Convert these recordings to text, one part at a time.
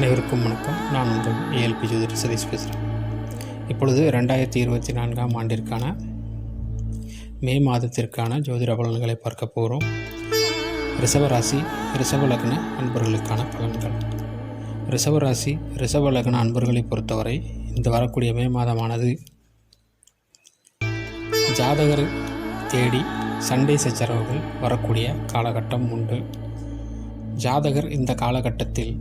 அனைவருக்கும் வணக்கம். நான் உங்கள் ஏஎல்பி ஜோதிர் சதீஷ் பேசுகிறேன் இப்பொழுது ரெண்டாயிரத்தி இருபத்தி நான்காம் ஆண்டிற்கான மே மாதத்திற்கான ஜோதிட பலன்களை பார்க்க போகிறோம் ரிஷபராசி ரிஷப லக்ன அன்பர்களுக்கான பலன்கள். ரிஷபராசி ரிஷப லக்ன அன்பர்களை பொறுத்தவரை இந்த வரக்கூடிய மே மாதமானது ஜாதகர் தேடி சண்டை சச்சரவுகள் வரக்கூடிய காலகட்டம் உண்டு. ஜாதகர் இந்த காலகட்டத்தில்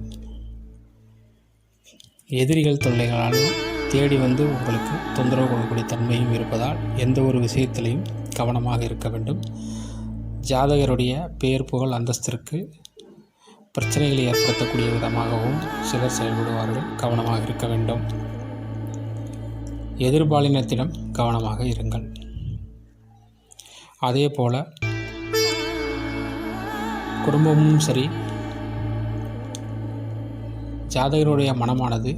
எதிரிகள் தொல்லைகளாலும் தேடி வந்து உங்களுக்கு தொந்தரவு கொடுக்கக்கூடிய தன்மையும் இருப்பதால் எந்த ஒரு விஷயத்திலையும் கவனமாக இருக்க வேண்டும். ஜாதகருடைய பெயர் புகழ் அந்தஸ்திற்கு பிரச்சனைகளை ஏற்படுத்தக்கூடிய விதமாகவும் சிலர் செயல்படுவார்கள். கவனமாக இருக்க வேண்டும். எதிர்பாலினத்திடம் கவனமாக இருங்கள். அதே போல் குடும்பமும் சரி ஜாதகருடைய மனமானது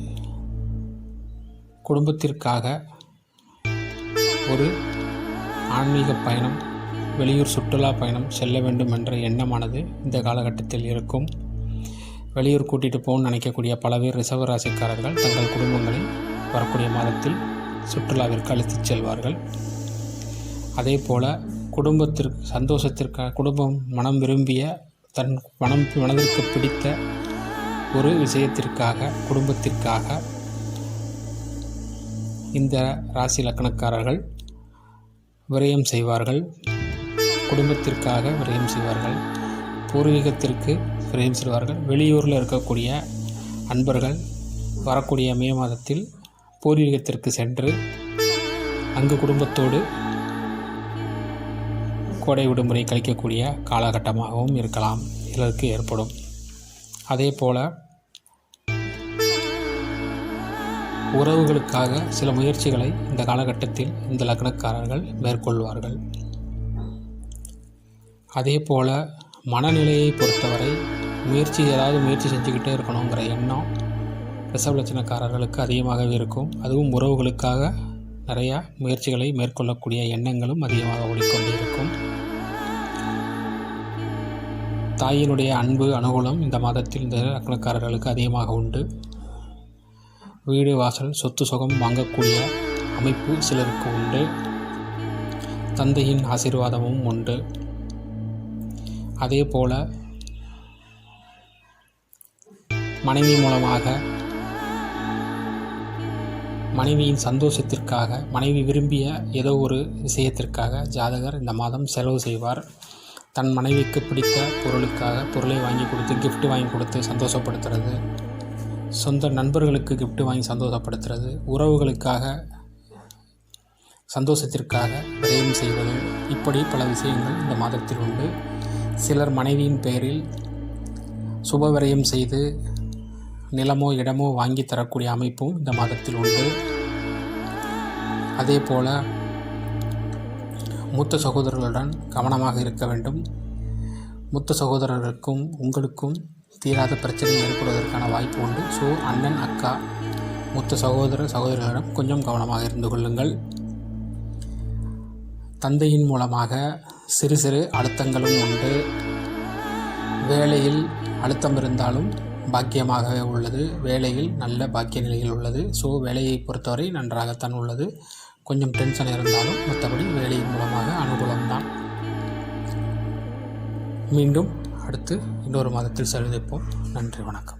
குடும்பத்திற்காக ஒரு ஆன்மீக பயணம் வெளியூர் சுற்றுலா பயணம் செல்ல வேண்டும் என்ற எண்ணமானது இந்த காலகட்டத்தில் இருக்கும். வெளியூர் கூட்டிகிட்டு போகணும்னு நினைக்கக்கூடிய பல பேர் ரிசர்வ ராசிக்காரர்கள் தங்கள் குடும்பங்களை வரக்கூடிய மாதத்தில் சுற்றுலாவிற்கு அழைத்துச் செல்வார்கள். அதே போல் குடும்பத்திற்கு சந்தோஷத்திற்காக குடும்பம் மனம் விரும்பிய தன் மனம் மனதிற்கு பிடித்த ஒரு விஷயத்திற்காக குடும்பத்திற்காக இந்த ராசி லக்கணக்காரர்கள் விரயம் செய்வார்கள். குடும்பத்திற்காக விரயம் செய்வார்கள். பூர்வீகத்திற்கு விரயம் செய்வார்கள். வெளியூரில் இருக்கக்கூடிய அன்பர்கள் வரக்கூடிய மே மாதத்தில் பூர்வீகத்திற்கு சென்று அங்கு குடும்பத்தோடு கோடை விடுமுறை கழிக்கக்கூடிய காலகட்டமாகவும் இருக்கலாம். சிலருக்கு ஏற்படும். அதே போல் உறவுகளுக்காக சில முயற்சிகளை இந்த காலகட்டத்தில் இந்த லக்னக்காரர்கள் மேற்கொள்வார்கள். அதே போல் மனநிலையை பொறுத்தவரை முயற்சி ஏதாவது முயற்சி செஞ்சுக்கிட்டே இருக்கணுங்கிற எண்ணம் ரிசர்வ் லட்சணக்காரர்களுக்கு அதிகமாகவே இருக்கும். அதுவும் உறவுகளுக்காக நிறையா முயற்சிகளை மேற்கொள்ளக்கூடிய எண்ணங்களும் அதிகமாக ஓடிக்கொண்டே இருக்கும். தாயினுடைய அன்பு அனுகூலம் இந்த மாதத்தில் இந்த லக்னக்காரர்களுக்கு அதிகமாக உண்டு. வீடு வாசல் சொத்து சுகம் வாங்கக்கூடிய அமைப்பு சிலருக்கு உண்டு. தந்தையின் ஆசீர்வாதமும் உண்டு. அதே போல் மனைவி மூலமாக மனைவியின் சந்தோஷத்திற்காக மனைவி விரும்பிய ஏதோ ஒரு விஷயத்திற்காக ஜாதகர் இந்த மாதம் செலவு செய்வார். தன் மனைவிக்கு பிடித்த பொருளுக்காக பொருளை வாங்கி கொடுத்து கிஃப்ட் வாங்கி கொடுத்து சந்தோஷப்படுத்துறது சொந்த நண்பர்களுக்கு கிஃப்ட் வாங்கி சந்தோஷப்படுத்துறது உறவுகளுக்காக சந்தோஷத்திற்காக விரயம் செய்வது. இப்படி பல விஷயங்கள் இந்த மாதத்தில் உண்டு. சிலர் மனைவியின் பெயரில் சுப விரயம் செய்து நிலமோ இடமோ வாங்கி தரக்கூடிய அமைப்பும் இந்த மாதத்தில் உண்டு. அதே போல் மூத்த சகோதரர்களுடன் கவனமாக இருக்க வேண்டும். மூத்த சகோதரர்களுக்கும் உங்களுக்கும் தீராத பிரச்சனை ஏற்படுவதற்கான வாய்ப்பு உண்டு. ஸோ அண்ணன் அக்கா மூத்த சகோதர சகோதரிகளிடம் கொஞ்சம் கவனமாக இருந்து கொள்ளுங்கள். தந்தையின் மூலமாக சிறு சிறு அழுத்தங்களும் உண்டு. வேலையில் அழுத்தம் இருந்தாலும் பாக்கியமாகவே உள்ளது. வேலையில் நல்ல பாக்கிய நிலையில் உள்ளது. ஸோ வேலையை பொறுத்தவரை நன்றாகத்தான் உள்ளது. கொஞ்சம் டென்ஷன் இருந்தாலும் மற்றபடி வேலையின் மூலமாக மீண்டும் அடுத்து இன்னொரு மாதத்தில் சந்திப்போம். நன்றி வணக்கம்.